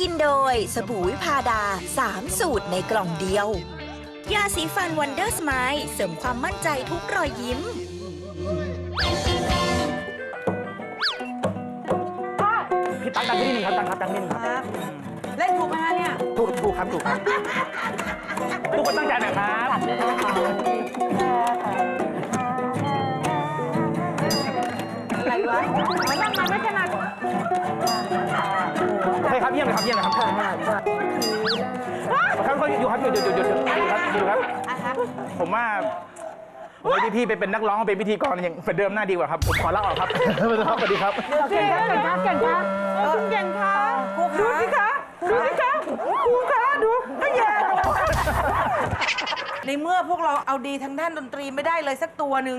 กินโดย สบู่วิพาดา 3 สูตรในกล่องเดียว ยาสีฟันวันเดอร์สไมล์เสริมความมั่นใจทุกรอยยิ้ม พี่ตั๊กดังนิดนึงครับตั๊กครับดังนิดนึงครับครับ เล่นถูกไหมฮะเนี่ยถูกถูกครับถูกครับ ทุกคนตั้งใจหน่อยครับ อะไรวะมันต้องมาไม่ถนัดโอเครับเยี่ยมเลยครับเยี่ยมเลยครับครับก็อยู่ครับอยู่อยู่อยู่อยู่อยู่ครับอยู่ครับ ผมว่าโอ้ยพี่ๆไปเป็นนักร้องเป็นพิธีกรอย่างเป็นเดิมหน้าดีกว่าครับ ผมขอลาออกครับสวัสดีครับ เก่งค่ะเก่งค่ะเก่งค่ะคุณเก่งค่ะครูดูสิคะดูสิคะครูคะดูก็แย่ในเมื่อพวกเราเอาดีทางด้านดนตรีไม่ได้เลยสักตัวหนึ่ง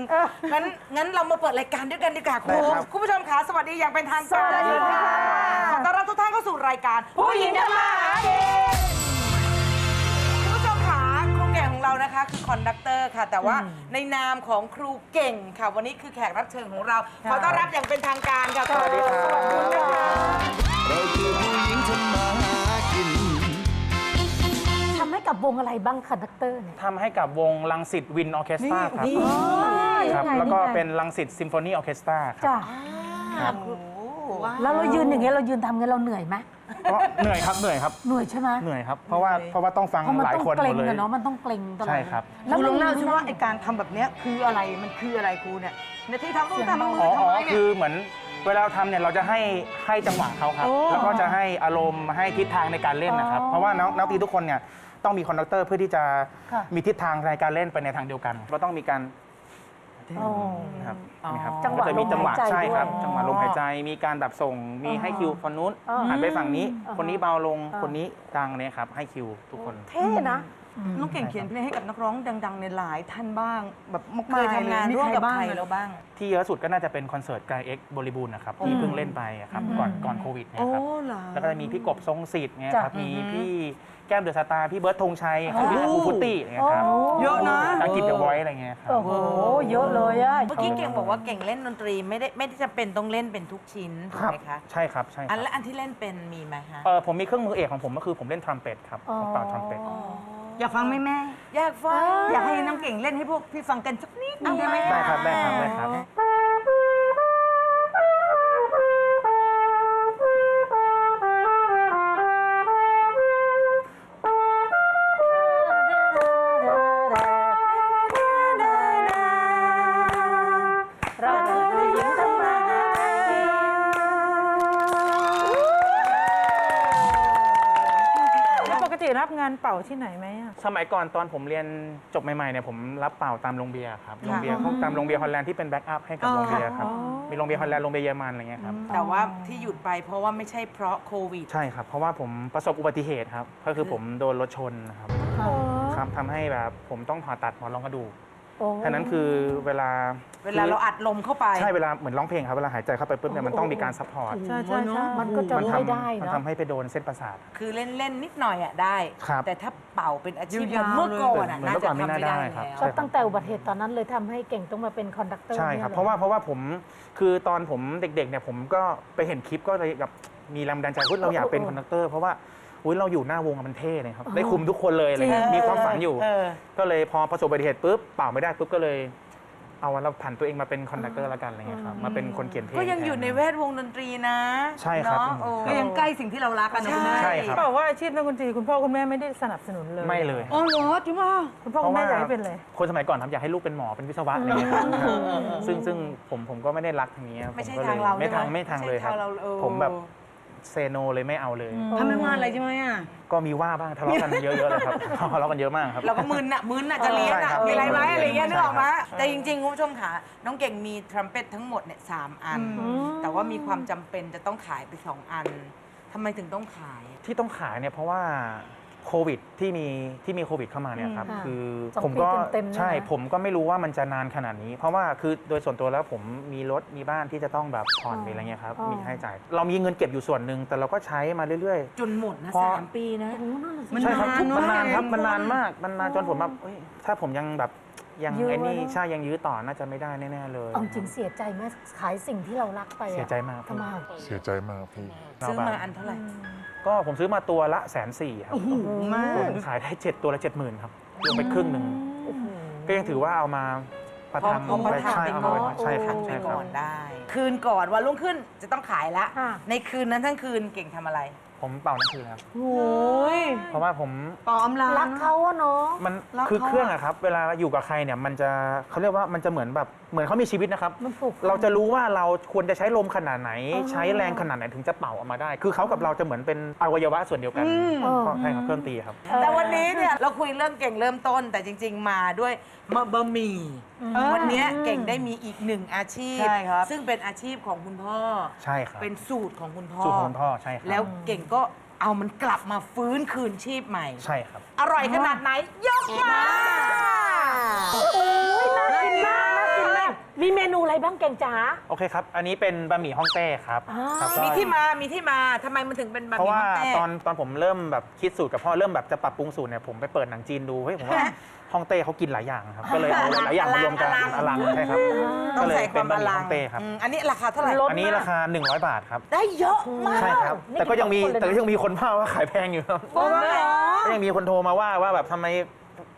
งั้นงั้นเรามาเปิดรายการด้วยกันดีกว่าครับคุณผู้ชมคะสวัสดีอย่างเป็นทางการสวัสดีค่ะ ต้อนรับทุกท่านเข้าสู่รายการผู้หญิงทำมาหากินคุณผู้ชมคะครูเก่งของเรานะคะคือคอนดักเตอร์ค่ะ แต่ว่าในนามของครูเก่งค่ะ วันนี้คือแขกรับเชิญของเราขอต้อนรับอย่างเป็นทางการค่ะสวัสดีครับสวัสดีนะคะเราคือผู้หญิงทำมาหากินทำให้กับวงอะไรบ้างคอนดักเตอร์เนี่ย ทำให้กับวงลังสิตวินออเคสตราครับนี่ครับนี่ไงแล้วก็นี่ไงเป็นลังสิตซิมโฟนีออเคสตราครับ จ้ะ ครับ โอ้โหแล้วเรายืนอย่างเงี้ยเรายืนทำเงี้ยเราเหนื่อยไหมเพราะเหนื่อยครับเหนื่อยครับเหนื่อยใช่ไหมเหนื่อยครับเพราะว่าเพราะว่าต้องฟังเพราะมันหลายต้องคนเกหรมงดเลย อะเนาะมันต้องเกรงตลอดใช่ครับแล้วครูลองเล่าสิมันว่าไอการทำแบบเนี้ยคืออะไรมันคืออะไรครูเนี่ยในที่ทำต้องทำมืออ๋อทำอ๋อไมเนี่คืยอเหมือนเวลาเราทำเนี่ยเราจะให้ให้จังหวะเขาครับโอ้แล้วก็จะให้อารมณ์ให้ทิศทางในการเล่นนะครับ เพราะว่านักนักดนตรีทุกคนเนี่ยต้องมีคอนดักเตอร์เพื่อที่จะมีทิศทางในการเล่นไปในทางเดียวกันเราต้องมีการ โอ้นะครับนี่ครับจังหวะก็จะมีจังหวะลมหายใจใช่ครับ ด้วยจังหวะลมหายใจมีการแบบส่ง มีให้คิวคนนู้นอ๋อหันไปฝั่งนี้อ๋อคนนี้เบาลงอ๋อคนนี้ดังเนี่ยครับให้คิวทุกคน เท่นะ น้องเก่งเขียนเพลงให้กับนักร้องดังๆในหลายท่านบ้าง แบบมากเคยๆทำงานเลยร่วมกับใครอะแล้วบ้าง ที่เยอะสุดก็น่าจะเป็นคอนเสิร์ตไกลเอ็กบริบูรณ์นะครับที่เพิ่งเล่นไปอะครับก่อนก่อนโควิดเนยโอ้ครับ เหรอ แล้วก็จะมีพี่กบทรงสิทธิ์เนี่ยครับ จ้ะมีพี่ แก้มเดอะสตาร์พี่เบิร์ดธงชัยครับพี่ฟูฟุตตี้เนี่ยครับโอ้เยอะนะ อากิจเดอะไวท์อะไรเงี้ยครับ โอ้โห เยอะเลยอะเมื่อกี้เก่งบอกว่าเก่งเล่นดนตรีไม่ได้ไม่ได้จำเป็นต้องเล่นเป็นทุกชิ้นถูกครับไหมคะใช่ครับใช่คอัรันบและอันที่เล่นเป็นมีไหมฮะเออผมมีเครื่องมือเอกของผมก็คือผมเล่นทรัมเป็ตครับผมเป่าทรัมเป็ตอยากฟังไหมแม่ อยากฟังอยากให้น้องเก่งเล่นให้พวกพี่ฟังกันสักนิดนึงได้ไหม ได้ครับได้ครับได้ครับ รับงานเป่าที่ไหนไหมอะ สมัยก่อนตอนผมเรียนจบใหม่ๆเนี่ยผมรับเป่าตามโรงเบียร์ครับโรงเบียร์พวกตามโรงเบียร์ฮอลแลนด์ที่เป็นแบ็กอัพให้กับโรงเบียร์ครับมีโรงเบียร์ฮอลแลนด์โรงเบียร์เยอรมันอะไรเงี้ยครับ แต่ว่าที่หยุดไปเพราะว่าไม่ใช่เพราะโควิด ใช่ครับ เพราะว่าผมประสบอุบัติเหตุครับ ก็คือผมโดนรถชนนะครับครับทำให้แบบผมต้องผ่าตัดหมอนรองกระดูก โอ้ฉะนั้นคือเวลาเวลาเราอัดลมเข้าไป ใช่เวลาเหมือนร้องเพลงครับเวลาหายใจเข้าไปปุ๊บเนี่ยมันต้องมีการซัพพอร์ตใช่ใช่ใช่ มันก็จะมันไม่ทำได้มันเนาะ ทำให้ไปโดนเส้นประสาท คือเล่นเล่นๆนิดหน่อยอะได้ ครับแต่ถ้าเป่าเป็นอาชีพยาวๆเมื่อก่อนอะเหมือนน่าเมื่อก่จะอนไม่ทำน่าไม่ได้ได้ครับ แล้ว ก็ตั้งแต่อุบัติเหตุตอนนั้นเลยทำให้เก่งต้องมาเป็นคอนดักเตอร์ใช่ครับนี่ยหอเพราะว่าเพราะว่าผมคือตอนผมเด็กๆเนี่ยผมก็ไปเห็นคลิปก็เลยแบบมีแรงบันดาลใจว่าเราอยากเป็นคอนดักเตอร์ เพราะว่า อุ้ยเราอยู่หน้าวงอะมันเท่เลยครับ ได้คุมทุกคนเลยอะไรเงี้ยจริงมีความฝันอยู่ เออ ก็เลยพอประสบอุบัติเหตุปุ๊บเป่าไม่ได้ปุ๊บก็เลย เอาเราผันตัวเองมาเป็นคอนดักเตอร์ละกันอะไรเงี้ยครับมาเป็นคนเขียนเพลง ก็ยังอยู่ในแทแวดวงดนตรีนะใช่ครับ เนาะโอ้ ก็ยังใกล้สิ่งที่เรารักกันนะคุณแม่ใช่ครับ บอกว่าอาชีพนักดนตรีคุณพ่อคุณแม่ไม่ได้สนับสนุนเลย ไม่เลยอ๋อเหรอจุ๊บคุณพ่อคุณแม่อยากให้เป็นเลย คนสมัยก่อนครับอยากให้ลูกเป็นหมอเป็นวิศวะอะไรเงี้ยครับซึ่งซึ่งผมผมก็ไม่ได้รักทางนี้ครับไม่ใช่ผก็ลทายงเราไม่ทางใช่หไม่ทางเลยครับ ไม่ใช่ทางเราเออ ผมแบบ เซโนเลยไม่เอาเลย ทำไม่ว่าอะไรใช่ไหมอะ ก็มีว่าบ้างทะเลาะกันเยอะๆเลยครับ ทะเลาะกันเยอะมากครับ เราก็มึนอะมึนอะจะเรียนใช่อะครับมีอะไรไหมอะไรเงี้ยใช่นึกออกไหมครับแต่จริงๆคุณผู้ชมค่ะน้องเก่งมีทรัมเป็ตทั้งหมดเนี่ยสามอันแต่ว่ามีความจำเป็นจะต้องขายไปสองอันทำไมถึงต้องขาย ที่ต้องขายเนี่ยเพราะว่า โควิดที่มีที่มีโควิดเข้ามาเนี่ยครับอืมคือสองผมก็ปีเต็มๆเนี่ยนะ ใช่ผมก็ไม่รู้ว่ามันจะนานขนาดนี้ เพราะว่าคือโดยส่วนตัวแล้วผมมีรถมีบ้านที่จะต้องแบบผ่อนมีอะไรเงี้ยครับมีค่าใช้จ่ายเรามีเงินเก็บอยู่ส่วนหนึ่งแต่เราก็ใช้มาเรื่อย จนหมดนะพอ สามปีนะ โอ้โหนั่นน่ะสิ มัน ๆใช่ครับนานเนอะมันนานครับเก่งมันนานมากมันนานจนผมแบบเอ้ยถ้าผมยังแบบยังยื้อไอ้นี่ไว้เนอะ ใช่ยังยื้อต่อน่าจะไม่ได้แน่ๆเลยเอาจริงเสียใจไหมขายสิ่งที่เรารักไปอะเสียใจมากทำไม เสียใจมากพี่ ซื้อมาอันเท่าไหร่ ก็ผมซื้อมาตัวละแสนสี่ครับมาก ขายได้เจ็ดตัวละเจ็ดหมื่นครับรวมไปครึ่งหนึ่งก็ยังถือว่าเอามาประทังพอประทังใช่ไปเอาก่มาอนใช่ครับไปใช่คก่รับอนได้ คืนก่อนวันรุ่งขึ้นจะต้องขายละ ค่ะ ในคืนนั้นทั้งคืนเก่งทำอะไร ผมเป่านั่นคือครับ โอ้ยเพราะว่าผมปออมลารักเขาอะเนาะ มันรักคือเขาเครื่องอะอะครับ เวลาอยู่กับใครเนี่ยมันจะเขาเรียกว่ามันจะเหมือนแบบเหมือนเขามีชีวิตนะครับ มันผูกพัน เราจะรู้ว่าเราควรจะใช้ลมขนาดไหน ใช้แรงขนาดไหนถึงจะเป่าออกมาได้ คือเขากับเราจะเหมือนเป็นอวัยวะส่วนเดียวกันเออก็ใช่ครับเครื่องตีครับ แต่วันนี้เนี่ยเราคุยเรื่องเก่งเริ่มต้น แต่จริง ๆ มาด้วยมะบะหมี่ วันนี้เก่งได้มีอีกหนึ่งอาชีพ ใช่ครับ ซึ่งเป็นอาชีพของคุณพ่อ ใช่ครับ เป็นสูตรของคุณพ่อ สูตรของคุณพ่อใช่ครับ แล้วเก่งก็เอามันกลับมาฟื้นคืนชีพใหม่ ใช่ครับ อร่อยขนาดไหน ยกมาน่ากินมากน่ากินมากมีเมนูอะไรบ้างแกงจ๋า โอเคครับ อันนี้เป็นบะหมี่ฮ่องเต้ครับอ่า ครับก็มีที่มา มีที่มาทำไมมันถึงเป็นบะหเพราะมี่ว่าฮ่องเต้ตอนตอนผมเริ่มแบบคิดสูตรกับพ่อเริ่มแบบจะปรับปรุงสูตรเนี่ยผมไปเปิดหนังจีนดูเฮ้ยผมว่า ฮ่องเต้เขากินหลายอย่างครับ ก็เลยเอาหลายอย่างมารวมกันอลังใช่ครับต้อก็งเลยใส่คเป็วานมบะอหมี่ลัฮ่งองเต้ครับ อืมอันนี้ราคาเท่าไหร่ ลด อันนี้ราคา 100 บาทครับ ได้เยอะมากใช่ครับ นี่แต่ก็ยังมีกินกับคนเลยนะ แต่ก็ยังมีคนว่าว่าขายแพงอยู่ครับโอ้โห ก็ยังมีคนโทรมาว่าว่าแบบทำไม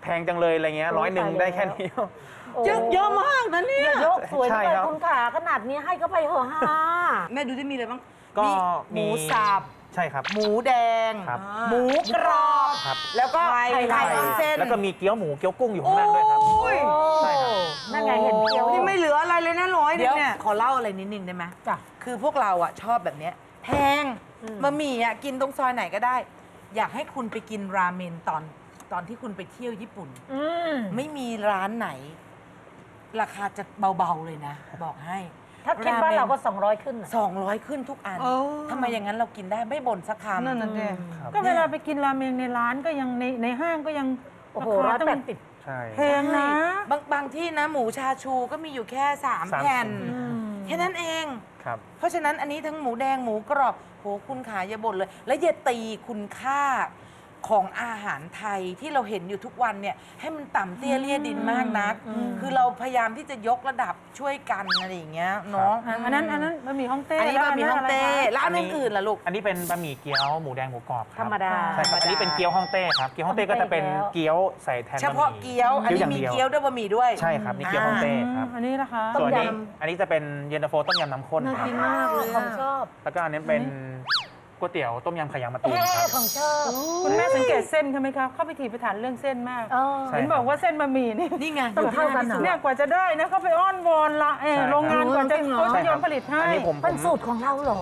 แพงจังเลยอะไรเงี้ยร้อยหนึ่งได้แค่นี้ เยอะเยอะมากนะเนี่ยอย่าโยกสวยใช่ด้วยครับ คุณขาขนาดนี้ให้ก็ไปเหอะฮะ แม่ดูที่มีอะไรบ้างก็หมูสับ ใช่ครับ หมูแดง ครับ หมูกรอบ ครับ แล้วก็ไข่ไข่ไข่เส้นแล้วก็มีเกี๊ยวหมูเกี๊ยวกุ้งอยู่ข้างล่างด้วยครับ โอ้ยใช่ครับ นั่นไงเห็นเกี๊ยวนี่ไม่เหลืออะไรเลยนะร้อยเดี๋ยวเนี่ย ขอเล่าอะไรนิดนึงได้ไหมจ้ะ คือพวกเราอะชอบแบบเนี้ยแพงบะหมี่อะกินตรงซอยไหนก็ได้ อยากให้คุณไปกินราเมนตอนตอนที่คุณไปเที่ยวญี่ปุ่น อืม ไม่มีร้านไหน ราคาจะเบา ๆ เลยนะ บอกให้ ถ้าคิดบ้านเราก็ 200 ขึ้นน่ะ 200 ขึ้นทุกอันโอ้ ทำไมอย่างนั้นเรากินได้ไม่บ่นสักคำนั่นน่ะเด้ครับ ก็เวลาไปกินราเมงในร้านก็ยังในในห้างก็ยังโอ้โหาร้อยคาต้งแปดสิบ ใช่ แพงนะ บางบางที่นะหมูชาชูก็มีอยู่แค่3สาม แผ่นอืแค่นั้นเอง ครับ เพราะฉะนั้นอันนี้ทั้งหมูแดงหมูกรอบโหคุณขายอย่าบ่นเลย และอย่าตีคุณค่า ของอาหารไทยที่เราเห็นอยู่ทุกวันเนี่ยให้มันต่ำเตี้ยเลี่ยดินมากนัก คือเราพยายามที่จะยกระดับช่วยกันอะไรอย่างเงี้ยเนาะอันนั้นอันนั้นบะหมี่ฮ่องเต้อันนี้บะหมี่ฮ่องเต้แล้วแล้วอันอื่นๆล่ะลูก อันนี้เป็นบะหมี่เกี๊ยวหมูแดงหมูกรอบคธรัรบรมดา ใช่ครับอันนี้เป็นเกี๊ยวฮ่องเต้ครับเกี๊ยวฮ่องเต้ก็จะเป็นฮ่องเต้เกี๊ยวใส่แทนเฉบะหพาะมี่เกี๊ยว อันนี้มีางเกี๊ยวด้วยบะหมี่ด้วย ใช่ครับนี่เกี๊ยวฮ่องเต้ครับอันนี้นะคะส่วนนี้ต้มยำอันนี้จะเป็นเย็นตาโฟต้มยำน้ำข้นน่าครับกินมากเลยของชอบ แล้วก็อันนี้เป็น ก๋วยเตี๋ยวต้มยำไข่ยางมะตูมเอ๊ครับ ของชอบคุณแม่สังเกตเส้นเขาไหมคะเข้าไปถีบไปฐานเรื่องเส้นมากเออ ใช่ เห็นบอกว่าเส้นบะหมี่นี่นี่ไง ต้องเท่ากันเหรอ เนี่ยกว่าจะได้นะเขาไปอ้อนวอนละเออใช่ครับ โรงงานกว่าจะเขาใช่จะคยรัอบมผลิตให้อันนี้ผมผเป็นม สูตรของเราเหรอ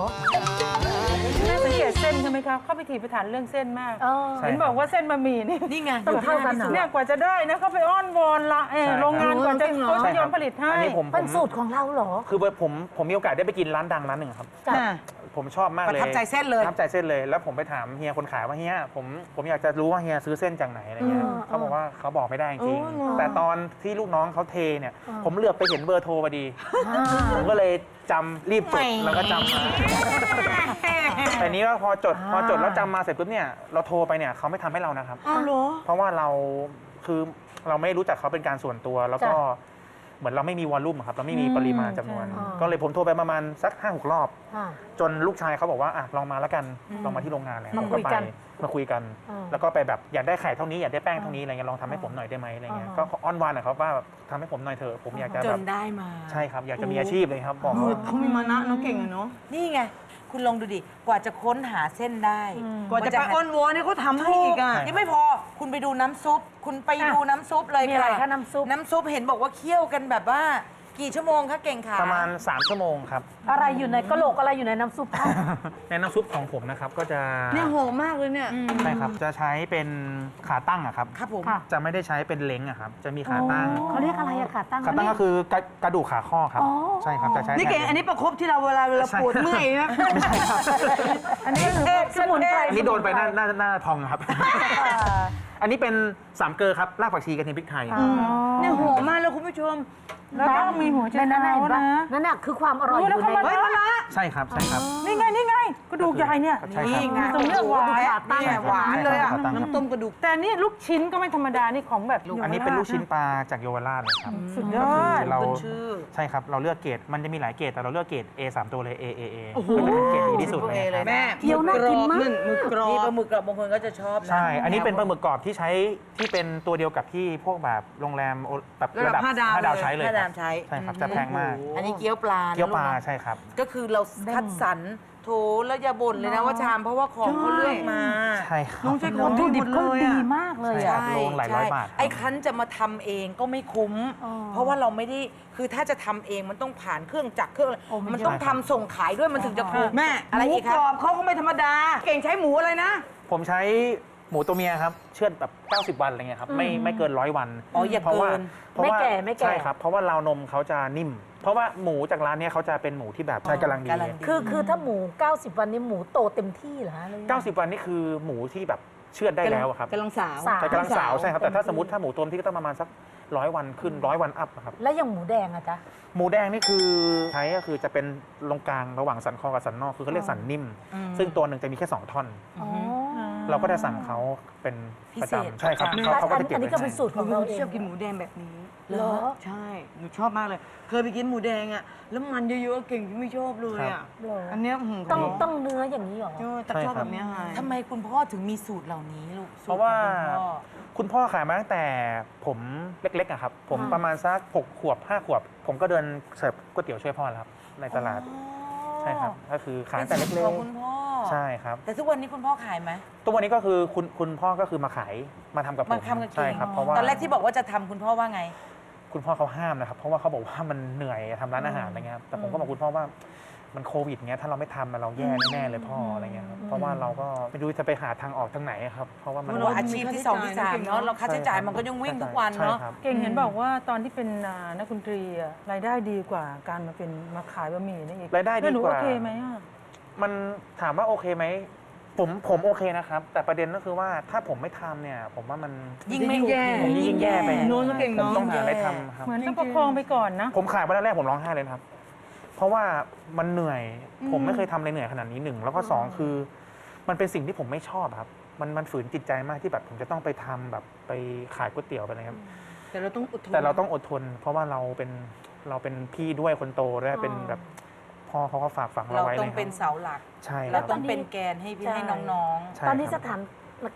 แม่สังเกตเส้นเขาไหมคะเข้าไปถีบไปฐานเรื่องเส้นมากเออ ใช่ เห็นบอกว่าเส้นบะหมี่นี่นี่ไง ต้องเท่ากันเหรอเนี่ยกว่าจะได้นะเขาไปอ้อนวอนละเออใช่ครับ โรงงานกว่าจะเขาใช่จะคยรัอบมผลิตให้อันนี้ผมผเป็นมสูตรของเราเหรอคือผมผมมีโอกาสได้ไปกินร้านดังร้านหนึ่งครับ จ้ะ ผมชอบมากเลยประทับใจเส้นเลย ประทับใจเส้นเลย แล้วผมไปถามเฮียคนขายว่าเฮียผมผมอยากจะรู้ว่าเฮียซื้อเส้นจากไหนอะไรเงี้ยอืมเขาบอกว่าเขาบอกไม่ได้จริงอ๋อเหรอแต่ตอนที่ลูกน้องเขาเทเนี่ยอ่าผมเหลือบไปเห็นเบอร์โทรพอดี ผมก็เลยจำรีบจดแล้วก็จำมาแต่นี้ก็พอจดพอจดแล้วจำมาเสร็จปุ๊บเนี่ยเราโทรไปเนี่ยเขาไม่ทำให้เรานะครับอ้าวเหรอเพราะว่าเราคือเราไม่รู้จักเขาเป็นการส่วนตัวแล้วก็จ้ะ เหมือนเราไม่มีวอลลุ่มอะครับเราไม่มีปริมาณจำนวนใช่ก็เลยผมโทรไปประมาณสักห้าหกรอบอ่าจนลูกชายเขาบอกว่าอะลองมาแล้วกันลองมาที่โรงงานเลยมาผมคุก็ยไปกัน มาคุยกัน อ่า แล้วก็ไปแบบอยากได้ไข่เท่านี้อยากได้แป้งเท่านี้อะไรเงี้ยลองทำให้ผมหน่อยได้ไหมอะไรเงี้ยอ่าก็อ้อนวอนนะครับว่าแบบทำให้ผมหน่อยเถอะผมอยากจะจแบนบได้มา ใช่ครับอยากจะมีอาชีพเลยครับบอกเออว่าเขามีมานะเน้องเก่งอะเนาะ นี่ไง คุณลองดูดิ กว่าจะค้นหาเส้นได้กว่าจะไปอ้อนวอนเนี่ยเขาทำให้อีกอะนี่ไม่พอ คุณไปดูน้ำซุป คุณไปดูน้ำซุปเลยมีอะไรคะน้ำซุป น้ำซุปเห็นบอกว่าเคี่ยวกันแบบว่า กี่ชั่วโมงคะเก่งขาประมาณ 3 ชั่วโมงครับ อะไรอยู่ในกะโหลกอะไรอยู่ในน้ำซุปคะในน้ำซุปของผมนะครับก็จะเนี่ยหอมมากเลยเนี่ย ใช่ครับจะใช้เป็นขาตั้งอะครับ ครับผมค่ะ จะไม่ได้ใช้เป็นเล้งอะครับ จะมีขาตั้ง เขาเรียกอะไรอะขาตั้ง ขาตั้งก็คือกระกระดูกขาข้อครับ อ๋อ ใช่ครับจะใช้นี่เก่งแท อันนี้ประคบที่เราเวลาเวลาปวดเมื่อยนะไม่ใช่ครับอันนี้คือสมุนไพรอันนี้โดนไปหน้าหน้าหน้าพองครับ อันนี้เป็นสามเกลอครับรากผักชีกระเทียมพริกไทยเนี่ยหอมมากเลยคุณผู้ชม แล้วก็มีหัวใจนั่นเท้าน่ะนะนั่นน่ะคือความอร่อยอโอ้ยแล้วยู่เขาในมาเฮ้ยมะละใช่ครับใช่ครับ นี่ไงนี่ไงกระดูกใหญ่เนี่ยใช่ครับนี่ไงตรงเนี้ยหวานนี่ไงหวานเลยอะใช่ครับ น้ำต้มกระดูก แต่อันนี่ลูกชิ้นก็ไม่ธรรมดานี่ของแบบอันนี้เป็นลูกชิ้นปลาจากเยาวราชเลยครับสุดยก็อคือด เราขึ้นชื่อ ใช่ครับเราเลือกเกรดมันจะมีหลายเกรดแต่เราเลือกเกรด A สามตัวเลย A A A ก็จะเป็นเกรดดีที่สุดเลยครับแม่เกี๊ยวน่ากินมาก หมึกกรอนี่ปบลาหมึกกับบางคนก็จะชอบนะใช่ อันนี้เป็นปลาหมึกกรอบที่ใช้ที่เป็นตัวเดียวกับที่พวกแบบโรงแรมโอแบบระดับห้าดาวห้าดาวเลยใช้เลยถ้าคดารับมใช้ ใช่ครับจะแพงมากอันนี้เกี๊ยวปลานะเกี๊ยวปลาลูกนะใช่ครับก็คือเราคัดสรรโถแล้วอย่าบ่นเลยนะว่าชามเพราะว่าของเขาเลือกมา ใช่ครับ น้องใช้ขวัองตถุดิบหมก็เลยดีอะมากเลยใช่อะครับโลหลายร้อยบาทไอ้คันจะมาทำเองก็ไม่คุ้ม อ๋อเพราะว่าเราไม่ได้คือถ้าจะทำเองมันต้องผ่านเครื่องจักรเครื่องอะไรโอ้มันมันต้องเยอะทำส่งขายด้วยมันถึงจะคุ้มแม่อะไรหมูอีกคกรรัอบ บเขาก็ไม่ธรรมดา เก่งใช้หมูอะไรนะ ผมใช้ หมูตัวเมียครับเชือดแบบ 90 วันอะไรเงี้ยครับไม่ไม่เกินร้อยวันอ๋ออย่าเพราะว่าเกินเพราะว่าไม่แก่ไม่แก่ ใช่ครับเพราะว่าราวนมเขาจะนิ่ม เพราะว่าหมูจากร้านเนี้ยเขาจะเป็นหมูที่แบบใช้กำลังดี กำลังดี คือคือถ้าหมู 90 วันนี้หมูโตเต็มที่เหรอฮะเลย90 วันนี่คือหมูที่แบบเชือดได้แล้วอะครับกำลังสาว สาวใช่กำลังสาวใช่ครับแต่ถ้าสมมติถ้าหมูตัวที่ก็ต้องประมาณสักร้อยวันขึ้นร้อยวันอัพอะครับ แล้วอย่างหมูแดงอะจ๊ะ หมูแดงนี่คือใช้ก็คือจะเป็นตรงกลางระหว่างสันคอกับสันนอกคือเขาเรียกสันนิ่ม ซึ่งตัวหนึ่งจะมีแค่สองท่อน อ๋อ เราก็จะสั่งเขาเป็นประพิเศษ จำใช่ครับอันเขาเขาก็จะเก็บอันนี้ไว้ก็ให้เป็นสูตรหของนูเราเอชองบกินหมูแดงแบบนี้เหรอ ใช่ หนูชอบมากเลย เคยไปกินหมูแดงอะ แล้วมันเยอะๆเก่งที่ไม่ชอบเลยอะเหรออันเนี้ยหืมต้องขอต้องเนื้ออย่างนี้เหรอ เออแต่ชอบแบบเนี้ยไงทำไมคุณพ่อถึงมีสูตรเหล่านี้ลูกสูตเพราะว่า ของคุณพ่อ คุณพ่อขายมาตั้งแต่ผมเล็กๆอะครับ ผมอ่าประมาณสักหกขวบห้าขวบ ผมก็เดินเสิร์ฟก๋วยเตี๋ยวช่วยพ่อแล้วครับ ในตลาด ใช่ครับก็คือขายตั้งแต่ป็เล็นกสูตรของคุณพ่อๆใช่ครับ แต่ทุกวันนี้คุณพ่อขายไหมตัววันนี้ก็คือคุณคุณพ่อก็คือมาขายมาทำกับผมมาทำกับใช่ครับเพราะว่าตอนแรกที่บอกว่าจะทำคุณพ่อว่าไง คุณพ่อเขาห้ามนะครับ เพราะว่าเขาบอกว่ามันเหนื่อยทำร้านอาหารอะไรเงี้ยครับแต่ผมก็บอกคุณพ่อว่า มันโควิดเงี้ยถ้าเราไม่ทำมันเราแย่แน่ๆเลยพ่ออะไรเงี้ยครับเพราะว่าเราก็ไม่รู้จะไปหาทางออกทางไหนครับเพราะว่ามันมันว่าอาชีพที่สองที่สามเนาะเราค่าใช้จ่ายมันก็ยังวิ่งทุกวันเนาะ ใช่ครับ เก่งเห็นบอกว่าตอนที่เป็นอ่านักดนตรีอะรายได้ดีกว่าการมาเป็นมาขายบะหมี่นี่อีกรายได้ดีกว่า แล้วหนูโอเคไหมอะมันถามว่าโอเคไหมผมผมโอเคนะครับ แต่ประเด็นก็คือว่าถ้าผมไม่ทำเนี่ย ผมว่ามันยิ่งไม่ยิ่งแย่ ผมยิ่งแย่ไปโน้นก็เก่งผมเนาะต้องหาอะไรทำครับ เหมือนต้องประคองไปก่อนนะ ผมขายวันแรกผมร้องไห้เลยนะครับ เพราะว่ามันเหนื่อยผมไม่เคยทำอะไรเหนื่อยขนาดนี้หนึ่งแล้วก็สองคือ มันเป็นสิ่งที่ผมไม่ชอบครับ มันมันฝืนจิตใจมากที่แบบผมจะต้องไปทำแบบไปขายก๋วยเตี๋ยวไปอะไรครับ แต่เราต้องอดทน แต่เราต้องอดทน เพราะว่าเราเป็นเราเป็นพี่ด้วยคนโตด้วยเป็นแบบพ่อเขาก็ฝากฝังเราเราไว้ต้เลองยคเป็นรับเสาหลัก ใช่คเรารับ ต้องเป็นแกนให้พี่ใช่ ให้น้องใช่ตอนนี้คสรับถาน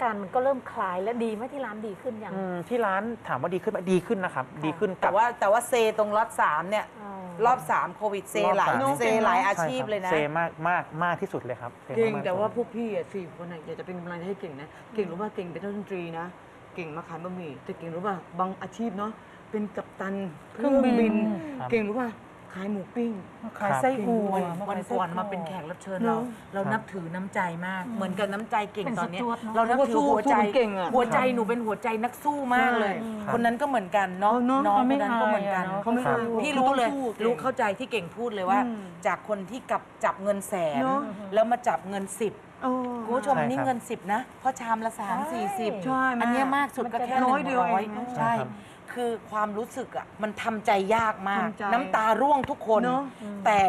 การณ์มันก็เริ่มคลายและดีไหมที่ร้านดีขึ้นยัง อืมที่ร้านถามว่าดีขึ้นไหมดีขึ้นนะครับ ดีขึ้นๆ แต่กับว่าแต่ว่าเซตรงล็อตสามเนี่ย อ๋อ รอบสามโควิดเซหลายรอบสามเซหลายอาใช่ชีพครับเลยนะ เซมากมากมากที่สุดเลยครับซเก่งมกๆแต่ว่าที่พสุดวกพี่อะสี่คนอะอยากจะเป็นกำลังใจให้เก่งนะ เก่งรู้ว่าเก่งเป็นนักดนตรีนะ เก่งมาขายบะหมี่แต่เก่งรู้ว่าบางอาชีพเนาะเป็นกัปตันเครื่องบินครับเก่งรู้ว่า ขายหมูปิ้งมาขายไส้อั่ววันมาวันขายไส้ก่อนกรมาเป็นแขกรับเชิญเนเราอะเรานับถือน้ำใจมาก เหมือนกับน้ำใจเก่งเป็นตอนเนี้ยสจวตเนอะเรานับถือหัวใจสู้เก่งอะหัวใจหนูเป็นหัวใจนักสู้มากเลย ใช่คนนั้นก็เหมือนกันเนาะเออเนอะน้องเขาคไม่นนั้นก็เหมือนกันอายอะเนอะเขาไม่ครับรู้พี่รู้เลยต้องสู้ก่งรู้เข้าใจที่เก่งพูดเลยว่าอืมจากคนที่กับจับเงินแสน เนอะ แล้วมาจับเงินสิบ เออ คุณผู้ชมใช่นี่ครับเงินสิบนะ เพราะชามละสามสี่สิบใช่แม่อันเนี้ยมากสุดก็แค่มันจะหน้อยนึ่งเดียวร้อยเองนะใช่ ครับ คือความรู้สึกอะมันทำใจยากมาก ทำใจน้ำตาร่วงทุกคน เนอะแต่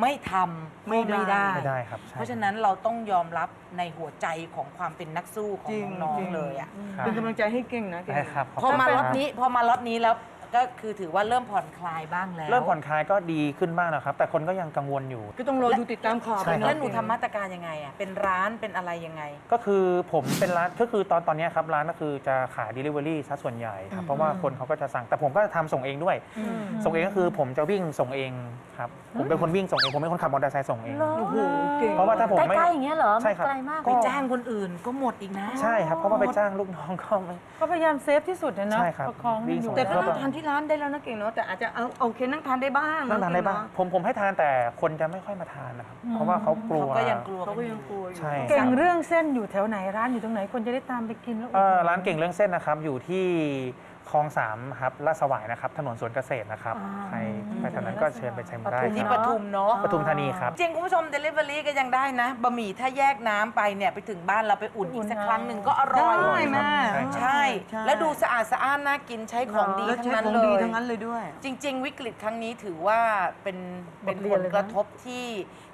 ไม่ทำไม่ก็ได้ไม่ได้ ไม่ได้ครับใช่ เพราะฉะนั้นเราต้องยอมรับในหัวใจของความเป็นนักสู้ของจริงน้องจริง ๆเลยอะ ครับ เป็นกำลังใจให้เก่งนะเก่ง ได้ครับพอมาขบคุณล็อตครับนี้พอมาล็อตนี้แล้ว ก็คือถือว่าเริ่มผ่อนคลายบ้างแล้วเริ่มผ่อนคลายก็ดีขึ้นบ้างนะครับ แต่คนก็ยังกังวลอยู่ ก็ต้องรอดูติดตามข่าวใช่ไปครับ แล้วหนูทำมาตรการยังไงอะเป็นร้านเป็นอะไรยังไง ก็คือผมเป็นร้านก็คือตอนตอนเนี้ยครับร้านก็คือจะขาย Delivery ซะส่วนใหญ่ครับเพราะว่าคนเขาก็จะสั่งแต่ผมก็ทำส่งเองด้วย ส่งเองก็คือผมจะวิ่งส่งเองครับ ผมเป็นคนวิ่งส่งเองผมเป็นคนขับมอเตอร์ไซค์ส่งเอง โอ้โหเก่งเพราะว่าถ้าผมไม่ ใกล้ๆอย่างเงี้ยเหรอใช่ครับไม่ไกลมาก ไปจ้างคนอื่นก็หมดอีกนะ ใช่ครับเพราะว่าไปจ้างลูกน้องก็ไม่ ก็พยายามเซฟที่สุดนะเนาะใช่ครับประคองวิ่ให้งอยู่ ส่ง แต่ก็ล้วนั่งทานที่ร้านได้แล้วนะเก่งเนาะแต่อาจจะเอาโอเคนั่งทานได้บ้างนั่งทานได้บ้างเะผมผมให้ทานแต่คนจะไม่ค่อยมาทานนะครับ เพราะว่าเขากลัวเขาก็ยังกลัวเขาก็ยังกลัวอยู่ใช่เก่งเรื่องเส้นอยู่แถวไหนร้านอยู่ตรงไหนคนจะได้ตามไปกินแล้วเอ่อร้านเก่งเรื่องเส้นนะครับอยู่ที่ คลองสามครับลาดสวายนะครับ ถนนสวนเกษตรนะครับใครไปแถวนั้นก็เชิญไปชิมได้นี่คปรับ ทุมเนาะ ปทุมธานีครับ จริงคุณผู้ชม Delivery ก็ยังได้นะ บะหมี่ถ้าแยกน้ำไปเนี่ย ไปถึงบ้านเราไปอุ่นอีกสักครั้งหนึ่งก็อร่อย ได้แม่ ใช่แล้วดูสะอาดสะอ้านน่ากินใช้ของดีแล้วทั้ใช้งนั้นของเลดีย ทั้งนั้นเลยด้วย จริง ๆ วิกฤตครั้งนี้ถือว่าเป็นเป็นบทเรีผยนลเลยนะ กระทบที่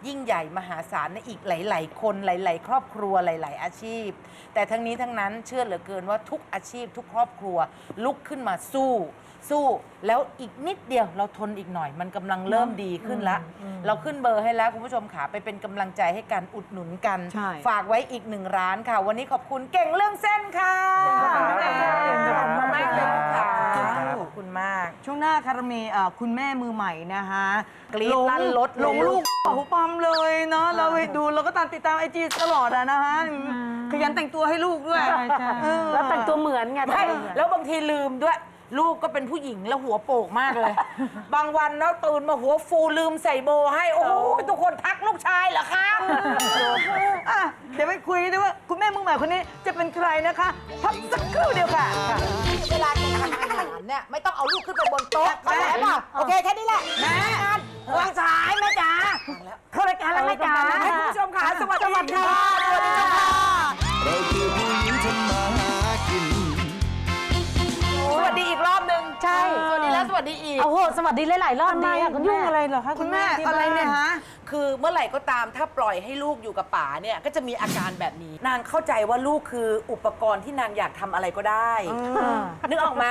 ยิ่งใหญ่มหาศาลในอีกหลาย ๆ คนหลาย ๆ ครอบครัวหลาย ๆ อาชีพ แต่ทั้งนี้ทั้งนั้นเชื่อเหลือเกินว่าทุกอาชีพทุกครอบครัวลุกขึ้นมาสู้ สู้แล้วอีกนิดเดียวเราทนอีกหน่อย มันกำลังเริ่มดีขึ้นละ เราขึ้นเบอร์ให้แล้วคุณผู้ชมขาไปเป็นกำลังใจให้กันอุดหนุนกัน ใช่ ฝากไว้อีกหนึ่งร้านค่ะ วันนี้ขอบคุณเก่งเรื่องเส้นค่ะขอบคุณครับขอบคุณมากเลยค่ะครับขอบคุณมาก ช่วงหน้าคารมีเอ่อคุณแม่มือใหม่นะคะกรี๊ดลั่นรถเลยหลงลูกโอ้โหปั๊มเลยเนาะเราไปดูเราก็ตามติดตามไอจีตลอดอะนะคะขยันแต่งตัวให้ลูกด้วยใช่ใช่เออแล้วแต่งตัวเหมือนไงไม่แล้วบางทีลืมด้วย ลูกก็เป็นผู้หญิงแล้วหัวโปกมากเลย บางวันนะตื่นมาหัวฟูลืมใส่โบให้ โอ้โหทุกคนทักลูกชายเหรอคะอะเดี๋ยวไปคุยกันด้วยว่า คุณแม่มือใหม่คนนี้จะเป็นใครนะคะพักสักครู่เดียวค่ะเวลาแกทำอาหารเนี่ยไม่ต้องเอาลูกขึ้นไปบนโต๊ะเข้าใจป่ะโอเคแค่นี้แหละแม่วางสายแม่จ๋าเข้ารายการแล้วแม่จ๋าให้คุณผู้ชมค่ะสวัสดีค่ะสวัสดีค่ะ สวัสดีหลายๆรอบทำไมดีอะอะคุณยุ่แม่งอะไรเหรอคะคุณแม่ที่อะไรเนี่ยบ้าฮะ คือเมื่อไหร่ก็ตามถ้าปล่อยให้ลูกอยู่กับป๋าเนี่ยก็จะมีอาการแบบนี้ นางเข้าใจว่าลูกคืออุปกรณ์ที่นางอยากทำอะไรก็ได้ นึกออกไหม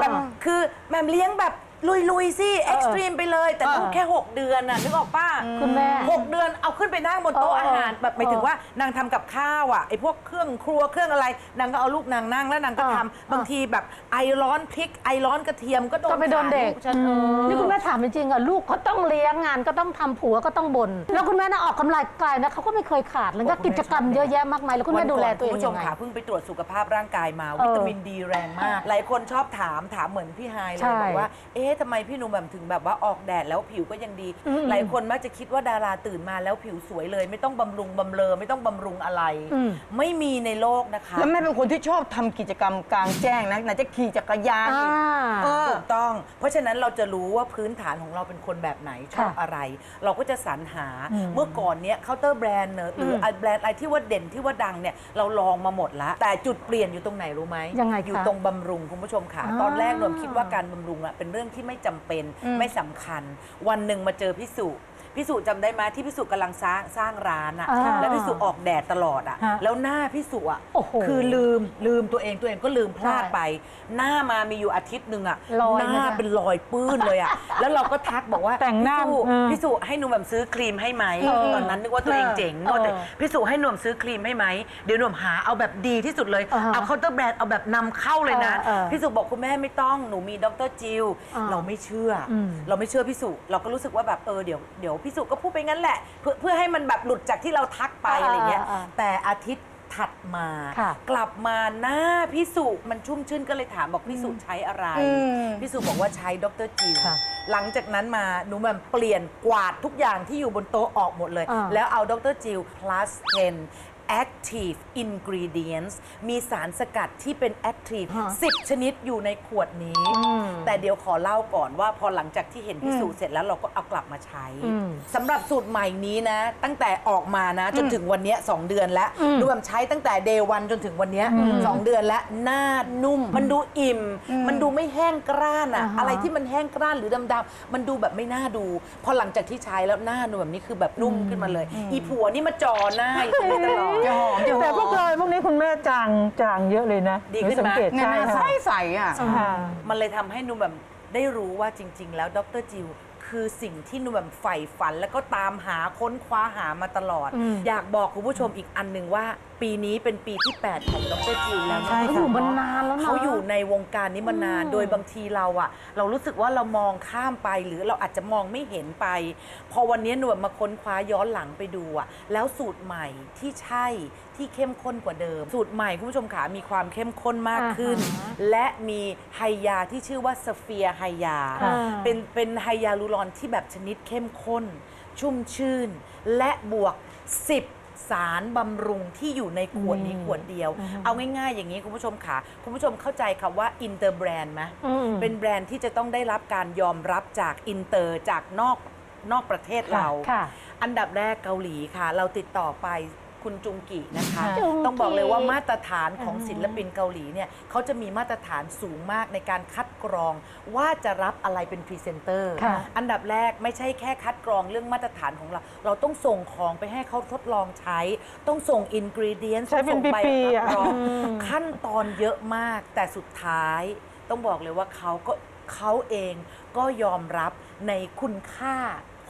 แบบคือแมมเลี้ยงแบบ ลุยๆสิเอ็กซ์ตรีมไปเลย แต่ลูกแค่ 6 เดือนน่ะนึกออกป้าคุณแม่หกเดือนเอาขึ้นไปนั่งบนโต๊ะเอออาหารแบบหมายถึงว่านางทำกับข้าวอะไอ้พวกเครื่องครัวเครื่องอะไรนางก็เอาลูกนางนั่งแล้วนางก็ทำบางทีแบบไอร้อนพริกไอร้อนกระเทียมก็โดนก็ไปโดนเด็ก ขาลูฉันเออ นี่คุณแม่ถามจริงๆอะลูกก็ต้องเลี้ยงงานก็ต้องทำผัวก็ต้องบ่นแล้วคุณแม่น่ะออกกำลังกายนะเขาก็ไม่เคยขาดเลยก็กิจกรรมเยอะแยะมากมายแล้วคุณแม่ดูแลตัวเองคุณผู้ชยัมงไง ค่ะเพิ่งไปตรวจสุขภาพร่างกายมาเออวิตามินดีแรงมาก หลายคนชอบถามถามเหมือนพี่ไฮายเลใช่ยบอกว่า เอ๊ะทำไมพี่หนุ่มแบบถึงแบบว่าออกแดดแล้วผิวก็ยังดีอืมหลายคนมักจะคิดว่าดาราตื่นมาแล้วผิวสวยเลย ไม่ต้องบำรุงบำเรอไม่ต้องบำรุงอะไรอืมไม่มีในโลกนะคะ แล้วแม่เป็นคนที่ชอบทำกิจกรรมกลางแจ้งนะไหนจะขี่จักรยานอ่าอีกเออ ถูกต้อง เพราะฉะนั้นเราจะรู้ว่าพื้นฐานของเราเป็นคนแบบไหนชอบค่ะอะไร เราก็จะสรรหาเมื่อก่อนเนี้ยเคาน์เตอร์แบรนด์เนอะหรืออแบรนด์อะไรที่ว่าเด่นที่ว่าดังเนี่ยเราลองมาหมดแล้วแต่จุดเปลี่ยนอยู่ตรงไหนรู้ไหมยังไงคะอยู่ตรงบำรุงคุณผู้ชมค่ะอ่าตอนแรกนวมคิดว่าการบำรุงอะเป็นเรื่องที่ไม่จำเป็นไม่สำคัญ วันหนึ่งมาเจอพิสุ พิสุจำได้ไหมที่พิสุกำลังสร้างสร้างร้านอะอ่าแล้วพิสุออกแดดตลอดอะฮะแล้วหน้าพิสุอะโอ้โหคือลืมลืมตัวเองตัวเองก็ลืมพลาดใช่ไป หน้ามามีอยู่อาทิตย์หนึ่งอะรอยหน้าไหมคะเป็นรอยปื้นเลยอะแล้วเราก็ทักบอกว่าแต่งหน้าพี่สุเออพี่สุให้หนุ่มแบบซื้อครีมให้ไหมเออตอนนั้นนึกว่าตัวเองเจ๋งเออว่าแต่พี่สุให้หนุ่มซื้อครีมให้ไหมเดี๋ยวหนุ่มหาเอาแบบดีที่สุดเลยอ่าฮะเอาเคาน์เตอร์แบรนด์เอาแบบนำเข้าเลยนะเออเออพี่สุบอกคุณแม่ไม่ต้องหนูมีดรจิลอ่า เราไม่เชื่ออมเราไม่เชื่อพี่สุ เราก็รู้สึกว่าแบบเออเดี๋ยวเดี๋ยวพี่สุก็พูดไปงั้นแหละ เพื่อเพื่อให้มันแบบหลุดจากที่เราทักไปอะไรเงี้ยอ่าอ่าแต่อาทิตย์ถัดมา ค่ะกลับมาหน้าพี่สุมันชุ่มชื่นก็เลยถามบอกพี่สุใช้อะไร อืมพี่สุบอกว่าใช้ดรจิลค่ะหลังจากนั้นมาหนูแบบเปลี่ยนกวาดทุกอย่างที่อยู่บนโต๊ะออกหมดเลย อ่า แล้วเอาดรจิล plus 10 active ingredients มีสารสกัดที่เป็น active 10 ชนิดอยู่ในขวดนี้แต่เดี๋ยวขอเล่าก่อนว่าพอหลังจากที่เห็นพิสูจน์เสร็จแล้วเราก็เอากลับมาใช้อืมสำหรับสูตรใหม่นี้นะ ตั้งแต่ออกมานะ จนถึงวันเนี้ยสองเดือนแล้วดูแบบใช้ตั้งแต่เดวันจนถึงวันเนี้ยสองเดือนแล้วหน้านุ่ม มันดูอิ่ม มันดูไม่แห้งกร้านอะอ่าฮะ อะไรที่มันแห้งกร้านหรือดำๆมันดูแบบไม่น่าดู พอหลังจากที่ใช้แล้วหน้าหนูแบบนี้คือแบบนุ่มขึ้นมาเลย อีผัวนี่มาจ่อหน้าอยู่ตรงนี้ตลอดจะหอมจะหอมแต่พวกรอยพวกนี้คุณแม่จางจางเยอะเลยนะดีขึ้นสังไหมเกตเนี่ยใช่หน้าใสค่ะใสอะค่ะ มันเลยทำให้หนูแบบได้รู้ว่าจริง ๆ แล้วดรจิว คือสิ่งที่หนูแบบใฝ่ฝัน แล้วก็ตามหาค้นคว้าหามาตลอด อืม อยากบอกคุณผู้ชมอีกอันหนึ่งว่า ปีนี้เป็นปีที่ 8 ของดรจิวแล้วนะ ใช่เขาอยู่มานานแล้วนะ เขาอยู่ในวงการนี้มานาน โดยบางทีเราอะเรารู้สึกว่าเรามองข้ามไปหรือเราอาจจะมองไม่เห็นไป พอวันนี้หนูแบบมาค้นคว้าย้อนหลังไปดูอะแล้วสูตรใหม่ที่ใช่ ที่เข้มข้นกว่าเดิม สูตรใหม่คุณผู้ชมขามีความเข้มข้นมากขึ้นอ่าฮะและมีไฮยาที่ชื่อว่าสเฟียไฮยา อ่า เป็นเป็นไฮยาลูรอนที่แบบชนิดเข้มข้น ชุ่มชื่น และบวก 10 สารบำรุงที่อยู่ในขวดนี้ขวดเดียว เอาง่ายๆอย่างนี้คุณผู้ชมค่ะ คุณผู้ชมเข้าใจคำว่าอินเตอร์แบรนด์ไหม อืม เป็นแบรนด์ที่จะต้องได้รับการยอมรับจากอินเตอร์จากนอกนอกประเทศเรา ค่ะอันดับแรกเกาหลีค่ะ เราติดต่อไป คุณจุงกินะคะ จุงกิ ต้องบอกเลยว่ามาตรฐานของศิลปินเกาหลีเนี่ยเขาจะมีมาตรฐานสูงมากในการคัดกรอง ว่าจะรับอะไรเป็นพรีเซนเตอร์ค่ะ อันดับแรกไม่ใช่แค่คัดกรองเรื่องมาตรฐานของเรา เราต้องส่งของไปให้เขาทดลองใช้ ต้องส่งอินกรีเดียนใช้เป็นส่งใบปีๆรับอะรองขั้นตอนเยอะมากแต่สุดท้าย ต้องบอกเลยว่าเขาก็เขาเองก็ยอมรับในคุณค่า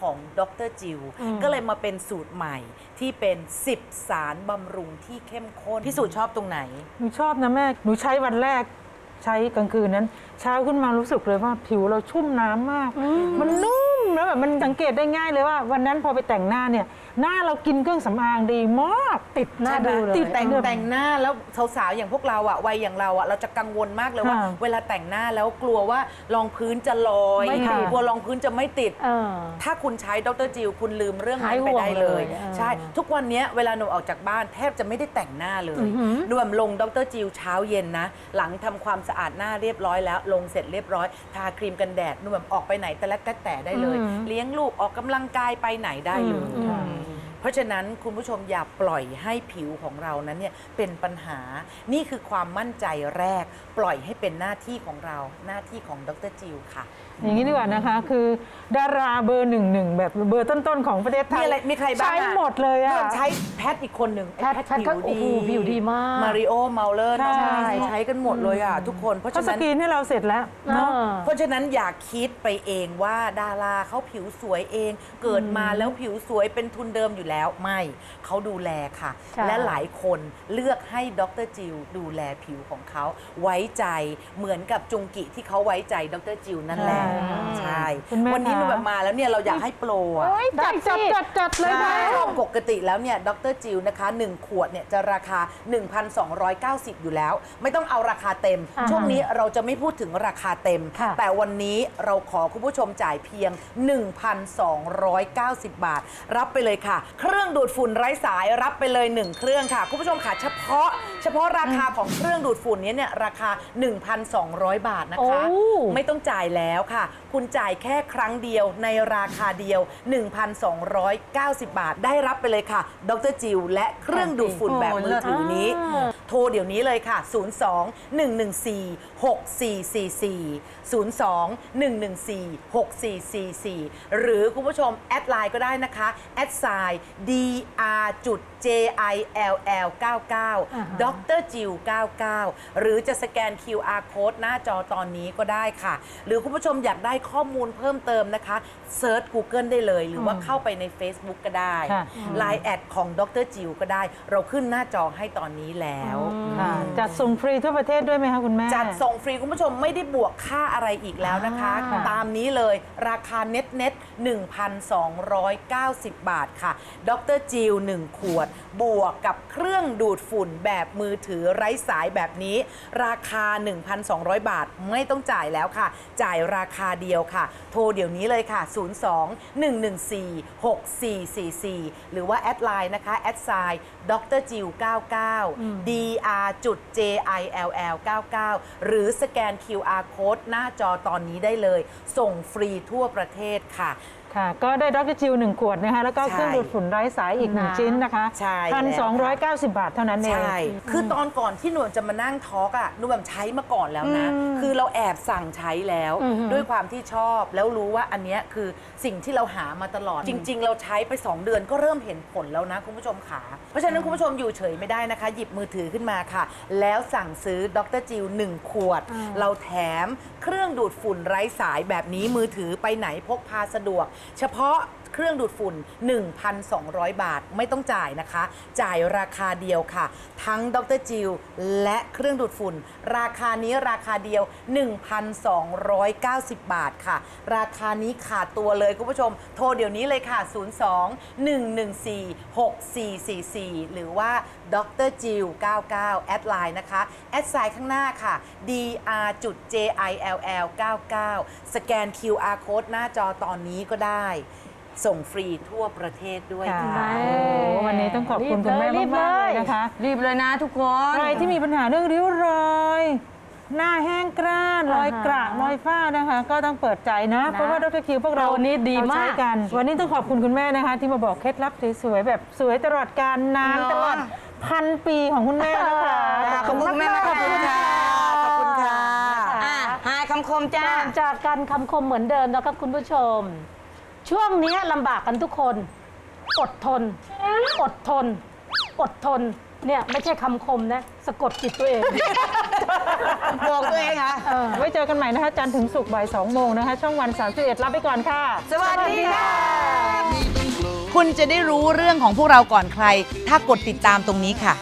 ของดรจิวก็เลยมาเป็นสูตรใหม่ที่เป็น 10 สารบำรุงที่เข้มข้นพี่สูตรชอบตรงไหน หนูชอบนะแม่ หนูใช้วันแรกใช้กลางคืนนั้น เช้าขึ้นมารู้สึกเลยว่าผิวเราชุ่มน้ำมาก มันนุ่มแล้วแบบมันสังเกตได้ง่ายเลยว่า วันนั้นพอไปแต่งหน้าเนี่ย หน้าเรากินเครื่องสำอางดีมากติดหน้าดูเลย ติดแต่งแต่งหน้าแล้วสาวๆอย่างพวกเราอะวัยอย่างเราอะเราจะกังวลมากเลยว่า ค่ะเวลาแต่งหน้าแล้วกลัวว่ารองพื้นจะลอยไม่ติด กลัวรองพื้นจะไม่ติด เออ ถ้าคุณใช้ดรจิวคุณลืมเรื่องนั้หายนห่ไปวงได้เลยเลยเออใช่ ทุกวันเนี้ยเวลาหนูออกจากบ้านแทบจะไม่ได้แต่งหน้าเลยอือหือรวมลงดรจิวเช้าเย็นนะ หลังทำความสะอาดหน้าเรียบร้อยแล้วลงเสร็จเรียบร้อย ทาครีมกันแดดนุ่มออกไปไหนแต่ละแต่แต่ได้เลย เลี้ยงลูกออกกำลังกายไปไหนได้เลยเพราะฉะนั้นคุณผู้ชมอย่าปล่อยให้ผิวของเรานั้นเนี่ยเป็นปัญหา นี่คือความมั่นใจแรก ปล่อยให้เป็นหน้าที่ของเรา หน้าที่ของดรจิวค่ะ อย่างนี้ดีกว่านะคะ คือดาราเบอร์หนึ่งหนึ่งแบบเบอร์ต้นๆของประเทศไทมียอะไรมีใครบ้างใช้อะหมดเลยอะรวมใช้แพทอีกคนหนึ่งแพทแพทก็โอ้โหผิวดีมาก มาริโอเมาเลอร์น้องใช่ไม้ใช้กันหมดเลยอะทุกคน เพราะเขาฉะสนั้นกรีนให้เราเสร็จแล้วเอเนาะอเพราะฉะนั้นอย่าคิดไปเองว่าดาราเขาผิวสวยเอง เกิดมาแล้วผิวสวยเป็นทุนเดิมอยู่แล้วไม่เขาดูแลค่ะ ใช่ และหลายคนเลือกให้ดรจิวดูแลผิวของเขาไว้ใจเหมือนกับจุงกิที่เขาไว้ใจดรจิวนั่นแหละใช่ใช่ คุณแม่วันนี้คะหนูแบบมาแล้วเนี่ยเราอยากให้โปรอะจัดจัดจัดจัดเลยใช่นะปกติแล้วเนี่ยดรจิวนะคะ 1 ขวดเนี่ยจะราคา 1,290 อยู่แล้ว ไม่ต้องเอาราคาเต็ม อ่าช่วงนี้เราจะไม่พูดถึงราคาเต็ม ค่ะ แต่วันนี้เราขอคุณผู้ชมจ่ายเพียง 1,290 บาท รับไปเลยค่ะ เครื่องดูดฝุ่นไร้สายรับไปเลย 1 เครื่องค่ะ คุณผู้ชมค่ะเฉพาะ เฉพาะราคาของเครื่องดูดฝุ่นเนี้เนี่ยราคา 1,200 บาทนะคะ โอ้ ไม่ต้องจ่ายแล้วค่ะคุณจ่ายแค่ครั้งเดียวในราคาเดียว 1,290 บาท ได้รับไปเลยค่ะ ดรจิวและเครื่องดูดฝุ่นแบบมือถือนี้ โทรเดี๋ยวนี้เลยค่ะ 02 114 6444 02 114 6444 หรือคุณผู้ชม แอดไลน์ก็ได้นะคะแอดไซน์ dr jill 99 ดรจิว99 หรือจะสแกน QR code หน้าจอตอนนี้ก็ได้ค่ะ หรือคุณผู้ชมอยากได้ข้อมูลเพิ่มเติมนะคะเซิร์ช Google ได้เลย หรือว่าเข้าไปใน Facebook ก็ได้ ค่ะ Line แอดของดรจิวก็ได้ เราขึ้นหน้าจอให้ตอนนี้แล้วค่ะจัดส่งฟรีทั่วประเทศด้วยไหมคะคุณแม่ จัดส่งฟรีคุณผู้ชมไม่ได้บวกค่าอะไรอีกแล้วนะคะ อ่าตามนี้เลยราคาเน็ตเน็ต1,290 บาทค่ะ ดรจิว1ขวด บวกกับเครื่องดูดฝุ่นแบบมือถือไร้สายแบบนี้ ราคา 1,200 บาทไม่ต้องจ่ายแล้วค่ะ จ่ายราคาเดียวค่ะ โทรเดี๋ยวนี้เลยค่ะ02 114 6444 หรือว่าแอดไลน์นะคะแอดไซน์ดรจิว99 dr จุด jill 99 หรือสแกน QR code หน้าจอตอนนี้ได้เลย ส่งฟรีทั่วประเทศค่ะ ค่ะ ก็ได้ดรจิวหนึ่งขวดนะคะ แล้วก็ใช่เครื่องดูดฝุ่นไร้สายอีกหนึ่งนะชิ้นนะคะใช่พันแล้วสองร้อยค่ะเก้าสิบบาทเท่านั้นเอง ใช่ คือตอนก่อนที่หนูจะมานั่งทอล์กอะหนูแบบใช้มาก่อนแล้วนะ คือเราแอบสั่งใช้แล้ว ด้วยความที่ชอบแล้วรู้ว่าอันเนี้ยคือสิ่งที่เราหามาตลอด จริง ๆ เราใช้ไป 2 เดือนก็เริ่มเห็นผลแล้วนะคุณผู้ชมขา เพราะฉะนั้นคุณผู้ชมอยู่เฉยไม่ได้นะคะ หยิบมือถือขึ้นมาค่ะ แล้วสั่งซื้อดรจิว1ขวด เราแถมเครื่องดูดฝุ่นไร้สายแบบนี้มือถือไปไหนพกพาสะดวกเฉพาะ เครื่องดูดฝุ่น 1,200 บาทไม่ต้องจ่ายนะคะ จ่ายราคาเดียวค่ะ ทั้งดรจิลและเครื่องดูดฝุ่น ราคานี้ราคาเดียว 1,290 บาทค่ะ ราคานี้ขาดตัวเลยคุณผู้ชม โทรเดี๋ยวนี้เลยค่ะ 02 114 6444 หรือว่าดรจิล99แอดไลน์นะคะ แอดไซน์ข้างหน้าค่ะ dr.jill99 สแกน QR code หน้าจอตอนนี้ก็ได้ ส่งฟรีทั่วประเทศด้วยค่ะค่ะโอ้โหวันนี้ต้องขอบคุณคุณแม่รีบเลย มากๆเลยนะคะ รีบเลยนะทุกคน ใครที่มีปัญหาเรื่องริ้วรอย หน้าแห้งกร้านรอยกระรอยฝ้านะคะ ก็ต้องเปิดใจนะเพราะว่าดรคิวพวกเราโปรนี้ดีมาก เรใช้กันวันนี้ต้องขอบคุณคุณแม่นะคะ ที่มาบอกเคล็ดลับสวยๆแบบสวยตลอดการนานตลอดพันปีของคุณแม่นะคะขอบคุณแม่มากขอบคุณค่ะขอบคุณค่ะอะหายคำคมจ้าต่างจากกันคำคมเหมือนเดิมนะครับคุณผู้ชม ช่วงนี้ลำบากกันทุกคน อดทน อดทน อดทน เนี่ยไม่ใช่คำคมนะ สะกดจิตตัวเอง บอกตัวเองเหรอไว้เจอกันใหม่นะคะจันทร์ถึงศุกร์บ่าย2โมงนะคะ ช่องวัน 31รับไปก่อนค่ะ สวัสดีค่ะ คุณจะได้รู้เรื่องของพวกเราก่อนใคร ถ้ากดติดตามตรงนี้ค่ะ